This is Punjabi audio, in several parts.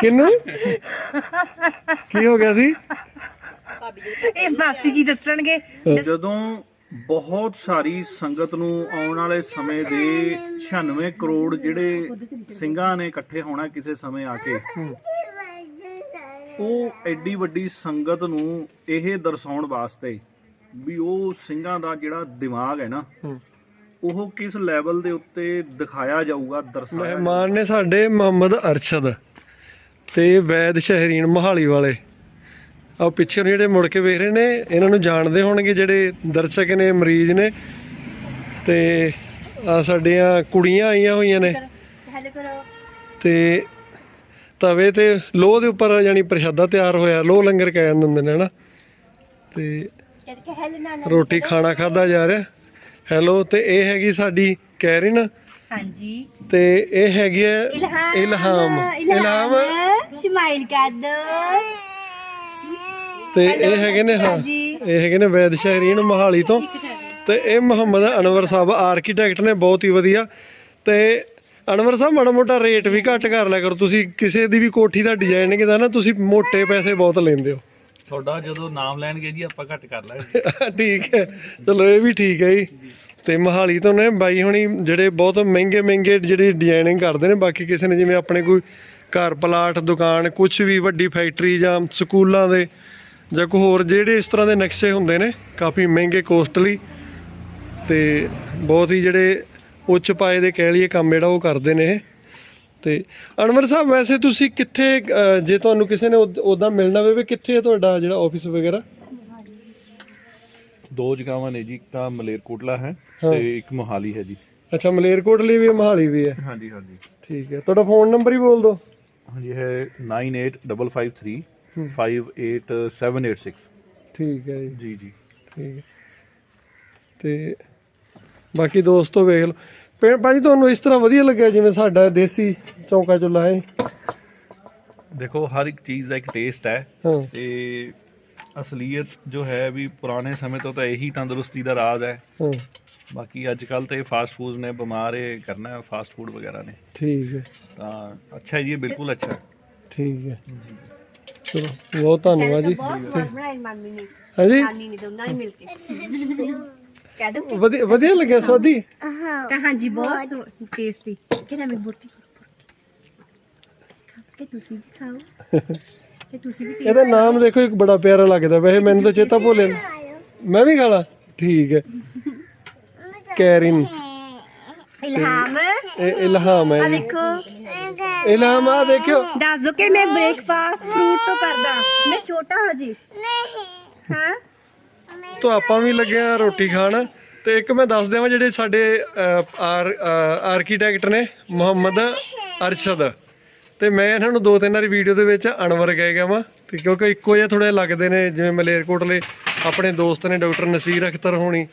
ਕਿੰਨੂੰ? ਕੀ ਹੋ ਗਿਆ ਸੀ? ਇਹ ਮਾਸੀ ਜੀ ਦੱਸਣਗੇ। ਜਦੋਂ ਬਹੁਤ ਸਾਰੀ ਸੰਗਤ ਨੂੰ ਆਉਣ ਵਾਲੇ ਸਮੇਂ ਦੇ 96 ਕਰੋੜ ਜਿਹੜੇ ਸਿੰਘਾਂ ਨੇ ਇਕੱਠੇ ਹੋਣਾ ਕਿਸੇ ਸਮੇਂ ਆ ਕੇ ਉਹ ਐਡੀ ਵੱਡੀ ਸੰਗਤ ਨੂੰ ਇਹ ਦਰਸਾਉਣ ਵਾਸਤੇ ਵੀ ਉਹ ਸਿੰਘਾਂ ਦਾ ਜਿਹੜਾ ਦਿਮਾਗ ਹੈ ਨਾ ਉਹ ਕਿਸ ਲੈਵਲ ਦੇ ਉੱਤੇ ਦਿਖਾਇਆ ਜਾਊਗਾ ਦਰਸਾਇਆ ਮਹਿਮਾਨ ਨੇ ਸਾਡੇ ਮੁਹੰਮਦ ਅਰਸ਼ਦ ਤੇ ਵੈਦ ਸ਼ਹਿਰੀਨ ਮਹਾਲੀ ਵਾਲੇ। ਆ ਪਿੱਛੇ ਨੂੰ ਜਿਹੜੇ ਮੁੜ ਕੇ ਵੇਖ ਰਹੇ ਨੇ ਇਹਨਾਂ ਨੂੰ ਜਾਣਦੇ ਹੋਣਗੇ ਜਿਹੜੇ ਦਰਸ਼ਕ ਨੇ ਮਰੀਜ਼ ਨੇ। ਤੇ ਆ ਸਾਡੀਆਂ ਕੁੜੀਆਂ ਆਈਆਂ ਹੋਈਆਂ ਨੇ। ਤੇ ਤਵੇ ਤੇ ਲੋਹ ਦੇ ਉੱਪਰ ਯਾਨੀ ਪ੍ਰਸ਼ਾਦਾ ਤਿਆਰ ਹੋਇਆ ਲੋਹ ਲੰਗਰ ਕਹਿ ਦਿੰਦੇ ਨੇ ਹਨਾ? ਤੇ ਰੋਟੀ ਖਾਣਾ ਖਾਦਾ ਜਾ ਰਿਹਾ। ਹੈਲੋ ਤੇ ਇਹ ਹੈਗੀ ਸਾਡੀ ਕੈਰਿਨ। ਹਾਂਜੀ। ਤੇ ਇਹ ਹੈਗੀ ਹੈ ਇਲਹਾਮ। ਇਲਹਾਮ। ਸਮਾਈਲ ਕਰ ਦੋ। ਤੇ ਇਹ ਹੈਗੇ ਨੇ ਹਾਂ। ਇਹ ਹੈਗੇ ਨੇ ਵੈਦ ਸ਼ਹਿਰੀਨ ਮੋਹਾਲੀ ਤੋਂ। ਤੇ ਇਹ ਮੁਹੰਮਦ ਅਨਵਰ ਸਾਹਿਬ ਆਰਕੀਟੈਕਟ ਨੇ ਬਹੁਤ ਹੀ ਵਧੀਆ। ਤੇ ਅਨਵਰ ਸਾਹਿਬ ਮਾੜਾ ਮੋਟਾ ਰੇਟ ਵੀ ਘੱਟ ਕਰ ਲਿਆ ਕਰੋ। ਤੁਸੀਂ ਕਿਸੇ ਦੀ ਵੀ ਕੋਠੀ ਦਾ ਡਿਜ਼ਾਈਨਿੰਗ ਦਾ ਨਾ ਤੁਸੀਂ ਮੋٹے ਪੈਸੇ ਬਹੁਤ ਲੈਂਦੇ ਹੋ। ਤੁਹਾਡਾ ਜਦੋਂ ਨਾਮ ਲੈਣਗੇ ਜੀ ਆਪਾਂ ਘੱਟ ਕਰ ਲਾਂਗੇ। ਠੀਕ ਹੈ। ਚਲੋ ਇਹ ਵੀ ਠੀਕ ਹੈ ਜੀ। ਤੇ ਮੋਹਾਲੀ ਤੋਂ ਨੇ ਬਾਈ ਹੁਣੀ ਜਿਹੜੇ ਬਹੁਤ ਮਹਿੰਗੇ ਮਹਿੰਗੇ ਜਿਹੜੀ ਡਿਜ਼ਾਈਨਿੰਗ ਕਰਦੇ ਨੇ, ਬਾਕੀ ਕਿਸੇ ਨੇ ਜਿਵੇਂ ਆਪਣੇ ਕੋਈ ਘਰ ਪਲਾਟ, ਦੁਕਾਨ ਕੁਝ ਵੀ ਵੱਡੀ ਫੈਕਟਰੀ ਜਾਂ ਸਕੂਲਾਂ ਦੇ ਜਾਂ ਕੋਈ ਹੋਰ ਜਿਹੜੇ ਇਸ ਤਰ੍ਹਾਂ ਦੇ ਨਕਸ਼ੇ ਹੁੰਦੇ ਨੇ, ਕਾਫੀ ਮਹਿੰਗੇ ਕੋਸਟਲੀ ਤੇ ਬਹੁਤ ਹੀ ਜਿਹੜੇ ਉੱਚ ਪਾਏ ਦੇ ਕਹਿ ਲਈਏ ਕੰਮ ਜਿਹੜਾ ਉਹ ਕਰਦੇ ਨੇ ਇਹ। ਤੇ ਅਨਵਰ ਸਾਹਿਬ, ਵੈਸੇ ਤੁਸੀਂ ਕਿੱਥੇ ਜੇ ਤੁਹਾਨੂੰ ਕਿਸੇ ਨੇ ਉਦਾਂ ਮਿਲਣਾ ਹੋਵੇ, ਕਿੱਥੇ ਹੈ ਤੁਹਾਡਾ ਜਿਹੜਾ ਆਫਿਸ ਵਗੈਰਾ? ਦੋ ਜਗ੍ਹਾਵਾਂ ਨੇ ਜੀ ਇੱਕ ਤਾਂ ਮਲੇਰਕੋਟਲਾ ਹੈ ਤੇ ਇੱਕ ਮੋਹਾਲੀ ਹੈ ਜੀ। ਅੱਛਾ ਮਲੇਰਕੋਟਲੀ ਵੀ ਹੈ, ਮੋਹਾਲੀ ਵੀ ਹੈ? ਹਾਂਜੀ ਹਾਂਜੀ। ਠੀਕ ਹੈ। ਤੁਹਾਡਾ ਫੋਨ ਨੰਬਰ ਹੀ ਬੋਲ ਦਿਓ। ਹਾਂਜੀ ਹੈ। 985535 58786 ਠੀਕ ਹੈ ਜੀ। ਜੀ ਜੀ। ਠੀਕ ਹੈ। ਤੇ ਬਾਕੀ ਦੋਸਤੋ ਵੇਖ ਲਓ। ਭੈਣ ਭਾਜੀ ਤੁਹਾਨੂੰ ਇਸ ਤਰ੍ਹਾਂ ਵਧੀਆ ਲੱਗਿਆ ਜਿਵੇਂ ਸਾਡਾ ਦੇਸੀ ਚੌਂਕਾ ਚੁੱਲਾ ਹੈ? ਦੇਖੋ ਹਰ ਇੱਕ ਚੀਜ਼ ਦਾ ਇੱਕ ਟੇਸਟ ਹੈ ਹਾਂ। ਤੇ ਅਸਲੀਅਤ ਜੋ ਹੈ ਵੀ ਪੁਰਾਣੇ ਸਮੇਂ ਤੋਂ ਤਾਂ ਇਹੀ ਤੰਦਰੁਸਤੀ ਦਾ ਰਾਜ਼ ਹੈ। ਹਾਂ। ਬਾਕੀ ਅੱਜ ਕੱਲ ਤੇ ਫਾਸਟ ਫੂਡ ਨੇ ਬਿਮਾਰ ਇਹ ਕਰਨਾ ਹੈ ਫਾਸਟ ਫੂਡ ਵਗੈਰਾ ਨੇ। ਠੀਕ ਹੈ। ਤਾਂ ਅੱਛਾ ਹੈ ਜੀ ਇਹ ਬਿਲਕੁਲ ਅੱਛਾ ਹੈ। ਠੀਕ ਹੈ। ਚਲੋ ਬਹੁਤ ਧੰਨਵਾਦ ਜੀ। ਬਹੁਤ ਸਵਾਦ ਬਣਾਈ ਮੰਮੀ ਨੇ। ਹਾਂਜੀ ਨਾਨੀ ਨੇ ਦੋਨਾਂ ਨੇ ਮਿਲ ਕੇ। ਕਹਿ ਦੋ ਵਧੀਆ ਵਧੀਆ ਲੱਗਿਆ ਸਵਾਦੀ? ਤਾਂ ਹਾਂਜੀ ਬਹੁਤ ਟੇਸਟੀ ਕਿਹਨਾਂ ਮੈਂ ਬੋਟੀ ਕਿ ਤੁਸੀਂ ਵੀ ਖਾਓ। ਕਿ ਤੁਸੀਂ ਵੀ ਇਹਦਾ ਨਾਮ ਦੇਖੋ ਇੱਕ ਬੜਾ ਪਿਆਰਾ ਲੱਗਦਾ ਵੈਸੇ ਮੈਨੂੰ ਤਾਂ ਚੇਤਾ ਭੁੱਲ ਮੈਂ ਵੀ ਖਾਣਾ। ਠੀਕ ਹੈ। ਕੈਰਿਨ। ਇਲਹਾਮ। ਇਹ ਇਲਹਾਮ ਹੈ ਆ ਜੀ। ਦੇਖੋ। ਇਲਹਾਮ ਆ ਦੇਖਿਓ। ਦੱਸ ਦੋ ਕਿ ਮੈਂ ਬ੍ਰੇਕਫਾਸਟ ਫਰੂਟ ਤੋਂ ਕਰਦਾ। ਮੈਂ ਛੋਟਾ ਹਾਂ ਜੀ। ਹਾਂ? ਤੋਂ ਆਪਾਂ ਵੀ ਲੱਗੇ ਆ ਰੋਟੀ ਖਾਣ। ਤੇ ਇੱਕ ਮੈਂ ਦੱਸ ਦੇਵਾਂ ਜਿਹੜੇ ਸਾਡੇ ਅਹ, ਆਰ ਆਰਕੀਟੈਕਟ ਨੇ ਮੁਹੰਮਦ ਅਰਸ਼ਦ। ਤੇ ਮੈਂ ਇਹਨਾਂ ਨੂੰ ਦੋ ਤਿੰਨ ਵਾਰੀ ਵੀਡੀਓ ਦੇ ਵਿੱਚ ਅਨਵਰ ਕਹਿ ਗਿਆ ਵਾਂ ਤੇ ਕਿਉਂਕਿ ਇੱਕੋ ਜਿਹਾ ਥੋੜੇ ਲੱਗਦੇ ਨੇ ਜਿਵੇਂ ਮਲੇਰਕੋਟਲੇ ਆਪਣੇ ਦੋਸਤ ਨੇ ਡਾਕਟਰ ਨਸੀਰ ਅਖਤਰ ਹੋਣੀ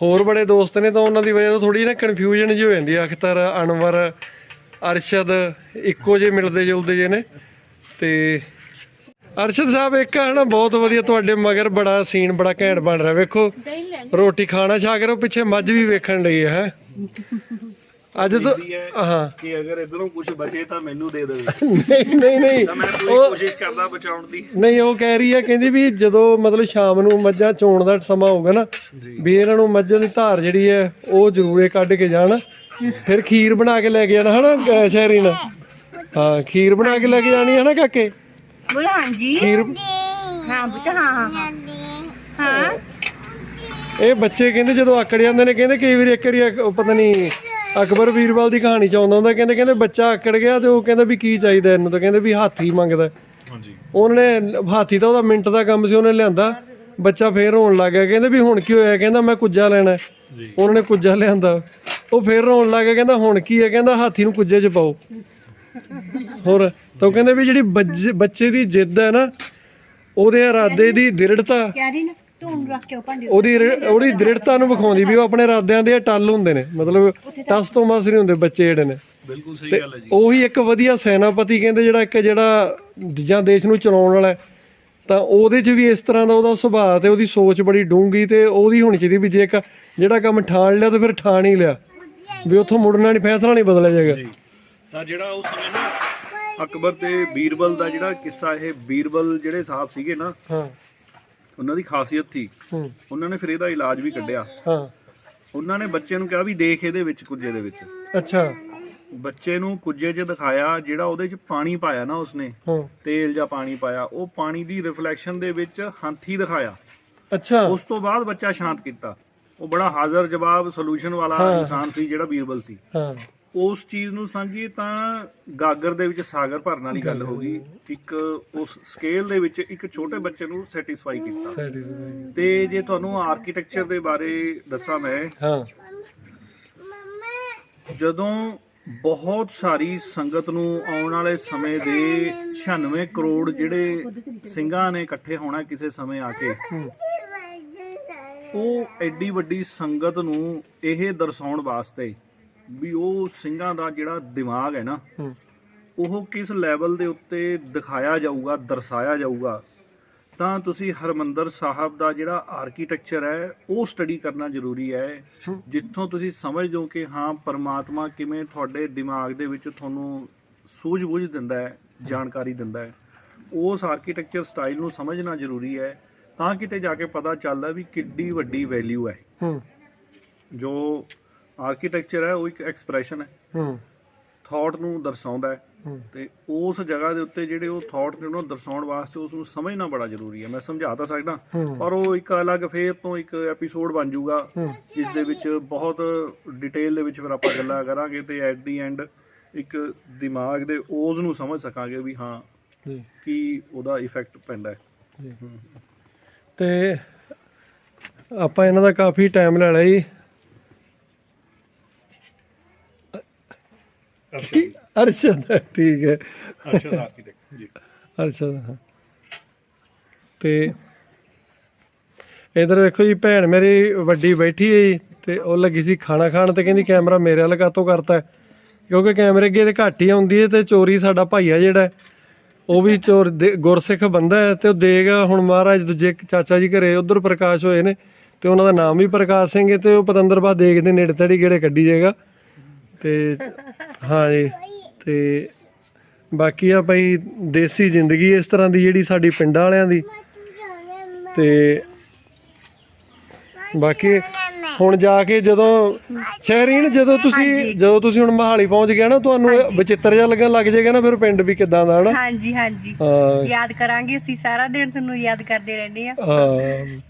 ਹੋਰ ਬੜੇ ਦੋਸਤ ਨੇ ਤਾਂ ਉਹਨਾਂ ਦੀ ਵਜ੍ਹਾ ਤੋਂ ਥੋੜੀ ਨਾ ਕਨਫਿਊਜ਼ਨ ਜਿਹੀ ਹੋ ਜਾਂਦੀ ਆ ਅਖਤਰ ਅਨਵਰ ਅਰਸ਼ਦ ਇੱਕੋ ਜਿਹੇ ਮਿਲਦੇ ਜੁਲਦੇ ਜੇ ਨੇ ਤੇ ਅਰਸ਼ਦ ਸਾਹਿਬ ਇੱਕ ਹੈ ਨਾ ਬਹੁਤ ਵਧੀਆ ਤੁਹਾਡੇ ਮਗਰ ਬੜਾ ਸੀਨ ਬੜਾ ਘੈਂਟ ਬਣ ਰਿਹਾ ਵੇਖੋ ਰੋਟੀ ਖਾਣਾ ਛਾ ਕੇ ਪਿੱਛੇ ਮੱਝ ਵੀ ਵੇਖਣ ਲਈ ਹੈ। ਅੱਜ ਤੋਂ ਹਾਂ ਕਿ ਅਗਰ ਇਧਰੋਂ ਕੁਝ ਬਚੇ ਤਾਂ ਮੈਨੂੰ ਦੇ ਦੇਵੇ। ਨਹੀਂ ਨਹੀਂ ਨਹੀਂ। ਮੈਂ ਪੂਰੀ ਕੋਸ਼ਿਸ਼ ਕਰਦਾ ਬਚਾਉਣ ਦੀ। ਨਹੀਂ ਉਹ ਕਹਿ ਰਹੀ ਹੈ ਕਹਿੰਦੀ ਵੀ ਜਦੋਂ ਮਤਲਬ ਸ਼ਾਮ ਨੂੰ ਮੱਝਾਂ ਚੋਣ ਦਾ ਸਮਾਂ ਹੋਊਗਾ ਨਾ ਵੀ ਇਹਨਾਂ ਨੂੰ ਮੱਝਾਂ ਦੀ ਧਾਰ ਜਿਹੜੀ ਹੈ ਉਹ ਜ਼ਰੂਰੇ ਕੱਢ ਕੇ ਜਾਣ। ਫਿਰ ਖੀਰ ਬਣਾ ਕੇ ਲੈ ਕੇ ਜਾਣਾ ਹਨਾ ਅਹ ਸ਼ਹਿਰੀ ਨਾਲ ਹਾਂ ਖੀਰ ਬਣਾ ਕੇ ਲੈ ਕੇ ਜਾਣੀ ਹੈ ਨਾ ਕਾਕੇ? ਬੋਲੋ ਹਾਂਜੀ। ਖੀਰ ਹਾਂ ਬੇਟਾ ਹਾਂ ਹਾਂ ਹਾਂ। ਹਾਂ। ਇਹ ਬੱਚੇ ਕਹਿੰਦੇ ਜਦੋਂ ਆਕੜ ਜਾਂਦੇ ਨੇ ਕਹਿੰਦੇ ਕਈ ਵਾਰੀ ਇੱਕ ਵਾਰੀ ਇੱਕ- ਉਹ ਪਤਾ ਨਹੀਂ ਅਕਬਰ ਵੀਰਵਾਲ ਦੀ ਕਹਾਣੀ ਚ ਆਉਂਦਾ ਹੁੰਦਾ ਕਹਿੰਦੇ ਕਹਿੰਦੇ ਬੱਚਾ ਆਕੜ ਗਿਆ ਤੇ ਉਹ ਕਹਿੰਦਾ ਵੀ ਕੀ ਚਾਹੀਦਾ ਇਹਨੂੰ ਤਾਂ ਕਹਿੰਦੇ ਵੀ ਹਾਥੀ ਮੰਗਦਾ। ਹਾਂਜੀ। ਉਹਨੇ ਹਾਥੀ ਤਾਂ ਉਹਦਾ ਮਿੰਟ ਦਾ ਕੰਮ ਸੀ ਉਹਨੇ ਲਿਆਂਦਾ। ਬੱਚਾ ਫੇਰ ਰੋਣ ਲੱਗ ਗਿਆ ਕਹਿੰਦੇ ਵੀ ਹੁਣ ਕੀ ਹੋਇਆ? ਕਹਿੰਦਾ ਮੈਂ ਕੁੱਜਾ ਲੈਣਾ। ਹੈ। ਉਹਨਾਂ ਨੇ ਕੁੱਜਾ ਲਿਆਂਦਾ। ਉਹ ਫੇਰ ਰੋਣ ਲੱਗ ਗਿਆ ਕਹਿੰਦਾ ਹੁਣ ਕੀ ਹੈ? ਕਹਿੰਦਾ ਹਾਥੀ ਨੂੰ ਕੁੱਜੇ 'ਚ ਪਾਓ। ਹੋਰ ਤਾਂ ਉਹ ਕਹਿੰਦੇ ਵੀ ਜਿਹੜੀ ਬੱਚੇ ਦੀ ਜਿੱਦ ਹੈ ਨਾ ਉਹਦੇ ਇਰਾਦੇ ਦੀ ਦ੍ਰਿੜਤਾ। ਧੂਣ ਰੱਖ ਕੇ ਉਹ ਭਾਂਡੇ ਉਹਦੀ ਰਿ- ਉਹਦੀ ਦ੍ਰਿੜਤਾ ਨੂੰ ਵਿਖਾਉਂਦੀ ਵੀ ਉਹ ਆਪਣੇ ਇਰਾਦਿਆਂ ਦੇ ਟੱਲ ਹੁੰਦੇ ਨੇ। ਮਤਲਬ ਟਸ ਤੋਂ ਮਸ ਨਹੀਂ ਹੁੰਦੇ ਬੱਚੇ ਜਿਹੜੇ ਨੇ। ਬਿਲਕੁਲ ਸਹੀ ਗੱਲ ਹੈ ਜੀ। ਉਹੀ ਇੱਕ ਵਧੀਆ ਸੈਨਾਪਤੀ ਕਹਿੰਦੇ ਜਿਹੜਾ ਇੱਕ ਜਿਹੜਾ ਜਾਂ ਦੇਸ਼ ਨੂੰ ਚਲਾਉਣ ਵਾਲਾ ਹੈ, ਤਾਂ ਉਹਦੇ 'ਚ ਵੀ ਇਸ ਤਰ੍ਹਾਂ ਦਾ ਉਹਦਾ ਸੁਭਾਅ ਤੇ ਉਹਦੀ ਸੋਚ ਬੜੀ ਡੂੰਗੀ ਤੇ ਉਹਦੀ ਹੋਣੀ ਚਾਹੀਦੀ ਵੀ ਜੇ ਇੱਕ ਜਿਹੜਾ ਕੰਮ ਠਾਣ ਲਿਆ ਤਾਂ ਫਿਰ ਠਾਣ ਹੀ ਲਿਆ। ਵੀ ਉੱਥੋਂ ਮੁੜਨਾ ਨਹੀਂ ਫੈਸਲਾ ਨਹੀਂ ਬਦਲਿਆ ਜਾਏਗਾ। ਤਾਂ ਜਿਹੜਾ ਉਸ ਸਮੇਂ ਨਾ ਅਕਬਰ ਤੇ ਬੀਰਬਲ ਦਾ ਜਿਹੜਾ ਕਿੱਸਾ ਇਹ ਬੀਰਬਲ ਜਿਹੜੇ ਸਾਹਿਬ ਸੀਗੇ ਨਾ ਹਾਂ। ਉਹਨਾਂ ਦੀ ਖਾਸੀਅਤ ਸੀ। ਹੂੰ। ਉਹਨਾਂ ਨੇ ਫਿਰ ਇਹਦਾ ਇਲਾਜ ਵੀ ਕੱਢਿਆ। ਹਾਂ। ਉਹਨਾਂ ਨੇ ਬੱਚੇ ਨੂੰ ਕਿਹਾ ਵੀ ਦੇਖ ਇਹਦੇ ਵਿੱਚ ਕੁੱਜੇ ਦੇ ਵਿੱਚ। ਅੱਛਾ। ਬੱਚੇ ਨੂੰ ਕੁੱਜੇ 'ਚ ਦਿਖਾਇਆ ਜਿਹੜਾ ਉਹਦੇ 'ਚ ਪਾਣੀ ਪਾਇਆ ਨਾ ਉਸਨੇ ਹਾਂ। ਤੇਲ ਜਾਂ ਪਾਣੀ ਪਾਇਆ ਉਹ ਪਾਣੀ ਦੀ ਰਿਫਲੈਕਸ਼ਨ ਦੇ ਵਿੱਚ ਹਾਥੀ ਦਿਖਾਇਆ। ਅੱਛਾ। ਉਸ ਤੋਂ ਬਾਅਦ ਬੱਚਾ ਸ਼ਾਂਤ ਕੀਤਾ। ਉਹ ਬੜਾ ਹਾਜ਼ਰ ਜਵਾਬ ਸੋਲੂਸ਼ਨ ਵਾਲਾ। ਇਨਸਾਨ ਸੀ ਜਿਹੜਾ ਬੀਰਬਲ ਸੀ। ਹਾਂ। ਉਸ ਚੀਜ਼ ਨੂੰ ਸਮਝੀਏ ਤਾਂ ਗਾਗਰ ਦੇ ਵਿੱਚ ਸਾਗਰ ਭਰਨ ਵਾਲੀ ਗੱਲ ਹੋ ਗਈ। ਇੱਕ ਉਸ ਸਕੇਲ ਦੇ ਵਿੱਚ ਇੱਕ ਛੋਟੇ ਬੱਚੇ ਨੂੰ ਸੈਟੀਸਫਾਈ ਕੀਤਾ। ਸੈਟੀਸਫਾਈ ਤੇ ਜੇ ਤੁਹਾਨੂੰ ਆਰਕੀਟੈਕਚਰ ਦੇ ਬਾਰੇ ਦੱਸਾਂ ਮੈਂ ਹਾਂ। ਜਦੋਂ ਬਹੁਤ ਸਾਰੀ ਸੰਗਤ ਨੂੰ ਆਉਣ ਵਾਲੇ ਸਮੇਂ ਦੇ 96 ਕਰੋੜ ਜਿਹੜੇ ਸਿੰਘਾਂ ਨੇ ਇਕੱਠੇ ਹੋਣਾ ਕਿਸੇ ਸਮੇਂ ਆ ਕੇ ਉਹ ਐਡੀ ਵੱਡੀ ਸੰਗਤ ਨੂੰ ਇਹ ਦਰਸਾਉਣ ਵਾਸਤੇ ਵੀ ਉਹ ਸਿੰਘਾਂ ਦਾ ਜਿਹੜਾ ਦਿਮਾਗ ਹੈ ਨਾ ਉਹ ਕਿਸ ਲੈਵਲ ਦੇ ਉੱਤੇ ਦਿਖਾਇਆ ਜਾਊਗਾ ਦਰਸਾਇਆ ਜਾਊਗਾ ਤਾਂ ਤੁਸੀਂ ਹਰਮੰਦਰ ਸਾਹਿਬ ਦਾ ਜਿਹੜਾ ਆਰਕੀਟੈਕਚਰ ਹੈ ਉਹ ਸਟੱਡੀ ਕਰਨਾ ਜ਼ਰੂਰੀ ਹੈ। ਜਿੱਥੋਂ ਤੁਸੀਂ ਸਮਝਦੇ ਹੋ ਕਿ ਹਾਂ ਪਰਮਾਤਮਾ ਕਿਵੇਂ ਤੁਹਾਡੇ ਦਿਮਾਗ ਦੇ ਵਿੱਚ ਤੁਹਾਨੂੰ ਸੂਝ-ਬੂਝ ਦਿੰਦਾ ਹੈ ਜਾਣਕਾਰੀ ਦਿੰਦਾ ਹੈ। ਉਸ ਆਰਕੀਟੈਕਚਰ ਸਟਾਈਲ ਨੂੰ ਸਮਝਣਾ ਜ਼ਰੂਰੀ ਹੈ ਤਾਂ ਕਿਤੇ ਜਾ ਕੇ ਪਤਾ ਚੱਲਦਾ ਵੀ ਕਿੱਡੀ ਵੱਡੀ ਵੈਲਿਊ ਹੂੰ। ਜੋ ਆਰਕੀਟੈਕਚਰ ਹੈ ਉਹ ਇੱਕ ਐਕਸਪ੍ਰੈਸ਼ਨ ਹੈ। ਹੂੰ। ਥਾਟ ਨੂੰ ਦਰਸਾਉਂਦਾ ਹੈ। ਤੇ ਉਸ ਜਗ੍ਹਾ ਦੇ ਉੱਤੇ ਜਿਹੜੇ ਉਹ ਥਾਟ ਨੇ ਉਹਨੂੰ ਦਰਸਾਉਣ ਵਾਸਤੇ ਉਸ ਨੂੰ ਸਮਝਣਾ ਬੜਾ ਜ਼ਰੂਰੀ ਹੈ। ਮੈਂ ਸਮਝਾ ਤਾਂ ਸਕਦਾ। ਪਰ ਉਹ ਇੱਕ ਅਲੱਗ ਫੇਰ ਤੋਂ ਇੱਕ ਐਪੀਸੋਡ ਬਣ ਜਾਊਗਾ। ਜਿਸ ਦੇ ਵਿੱਚ ਬਹੁਤ ਡਿਟੇਲ ਦੇ ਵਿੱਚ ਫਿਰ ਆਪਾਂ ਗੱਲਾਂ ਕਰਾਂਗੇ ਤੇ ਐਟ ਦੀ ਐਂਡ ਇੱਕ ਦਿਮਾਗ ਦੇ ਓਜ਼ ਨੂੰ ਸਮਝ ਸਕਾਂਗੇ ਵੀ ਹਾਂ ਜੀ। ਕੀ ਉਹਦਾ ਇਫੈਕਟ ਪੈਂਦਾ ਹੈ। ਜੀ। ਤੇ ਆਪਾਂ ਇਹਨਾਂ ਦਾ ਕਾਫੀ ਟਾਈਮ ਲੈ ਲਿਆ ਜੀ। ਅਰਸ਼ਦ ਠੀਕ ਹੈ ਅਰਸ਼ਦ ਆਰਕੀਟੈਕਟ ਜੀ ਅਰਸ਼ਦ ਹਾਂ। ਤੇ ਇਧਰ ਵੇਖੋ ਜੀ ਭੈਣ ਮੇਰੀ ਵੱਡੀ ਬੈਠੀ ਹੈ ਜੀ ਤੇ ਉਹ ਲੱਗੀ ਸੀ ਖਾਣਾ ਖਾਣ ਤੇ ਕਹਿੰਦੀ ਕੈਮਰਾ ਮੇਰੇ ਵੱਲ ਕਾਤੋਂ ਕਰਤਾ ਹੈ? ਕਿਉਂਕਿ ਕੈਮਰੇ ਅੱਗੇ ਤੇ ਘੱਟ ਹੀ ਆਉਂਦੀ ਹੈ ਤੇ ਚੋਰੀ ਸਾਡਾ ਭਾਈਆ ਜਿਹੜਾ ਹੈ, ਉਹ ਵੀ ਚੋਰ ਦੇ- ਗੁਰਸਿੱਖ ਬੰਦਾ ਹੈ ਤੇ ਉਹ ਦੇਗਾ ਹੁਣ ਮਹਾਰਾਜ ਦੂਜੇ ਚਾਚਾ ਜੀ ਘਰੇ ਉਧਰ ਪ੍ਰਕਾਸ਼ ਹੋਏ ਨੇ ਤੇ ਉਹਨਾਂ ਦਾ ਨਾਮ ਵੀ ਪ੍ਰਕਾਸ਼ ਸਿੰਘ ਹੈ ਤੇ ਉਹ ਪਤੰਦਰ ਬਾ ਦੇਖਦੇ ਨੇੜੇ ਤੜੀ ਕਿਹੜੇ ਕੱਢੀ ਜਾਏਗਾ ਤੇ ਹਾਂ ਜੀ ਤੇ ਬਾਕੀ ਆ ਭਾਈ ਦੇਸੀ ਜ਼ਿੰਦਗੀ ਇਸ ਤਰ੍ਹਾਂ ਦੀ ਜਿਹੜੀ ਸਾਡੀ ਪਿੰਡਾਂ ਵਾਲਿਆਂ ਦੀ। ਤੇ ਬਾਕੀ ਹੁਣ ਜਾ ਕੇ ਜਦੋਂ ਸ਼ਹਿਰੀਨ ਜਦੋਂ ਤੁਸੀਂ ਜਦੋਂ ਤੁਸੀਂ ਹੁਣ ਮਹਾਲੀ ਪਹੁੰਚ ਗਿਆ ਨਾ ਤੁਹਾਨੂੰ ਇਹ ਵਿਚਿੱਤਰ ਜਿਹਾ ਲੱਗਣ ਲੱਗ ਜਾਏਗਾ ਨਾ ਫਿਰ ਪਿੰਡ ਵੀ ਕਿਦਾਂ ਦਾ ਹਨਾ? ਹਾਂਜੀ ਹਾਂਜੀ। ਹਾਂ। ਯਾਦ ਕਰਾਂਗੇ ਅਸੀਂ ਸਾਰਾ ਦਿਨ ਤੁਹਾਨੂੰ ਯਾਦ ਕਰਦੇ ਰਹਿੰਦੇ ਆ। ਹਾਂ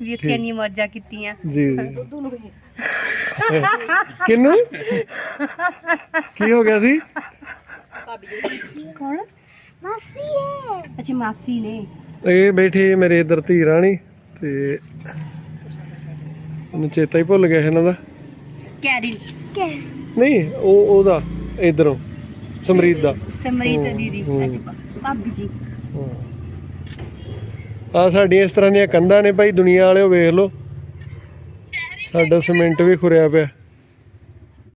ਵੀ ਇੱਥੇ ਇੰਨੀ ਮੌਜਾਂ ਕੀਤੀਆਂ। ਜੀ। ਜੀ ਕਿੰਨੂੰ? ਕੀ ਹੋ ਗਿਆ ਸੀ? ਕੌਣ? ਮਾਸੀ ਹੈ। ਅੱਛਾ ਮਾਸੀ ਨੇ। ਇਹ ਬੈਠੇ ਮੇਰੇ ਇੱਧਰ ਧੀ ਰਾਣੀ ਤੇ ਉਹਨੂੰ ਚੇਤਾ ਹੀ ਭੁੱਲ ਗਿਆ ਇਹਨਾਂ ਦਾ। ਕੈਰਿਨ। ਨਹੀਂ ਉਹ ਉਹਦਾ ਇਧਰੋਂ ਸਮਰੀਤ ਦਾ। ਸਮਰੀਤ ਦੀਦੀ। ਅੱਛਾ ਭਾਬੀ ਜੀ। ਆ ਸਾਡੀਆਂ ਇਸ ਤਰ੍ਹਾਂ ਦੀਆਂ ਕੰਧਾਂ ਨੇ ਭਾਈ ਦੁਨੀਆ ਵਾਲਿਓ ਵੇਖ ਲਓ। ਸਾਡਾ ਸੀਮੈਂਟ ਵੀ ਖੁਰਿਆ ਪਿਆ।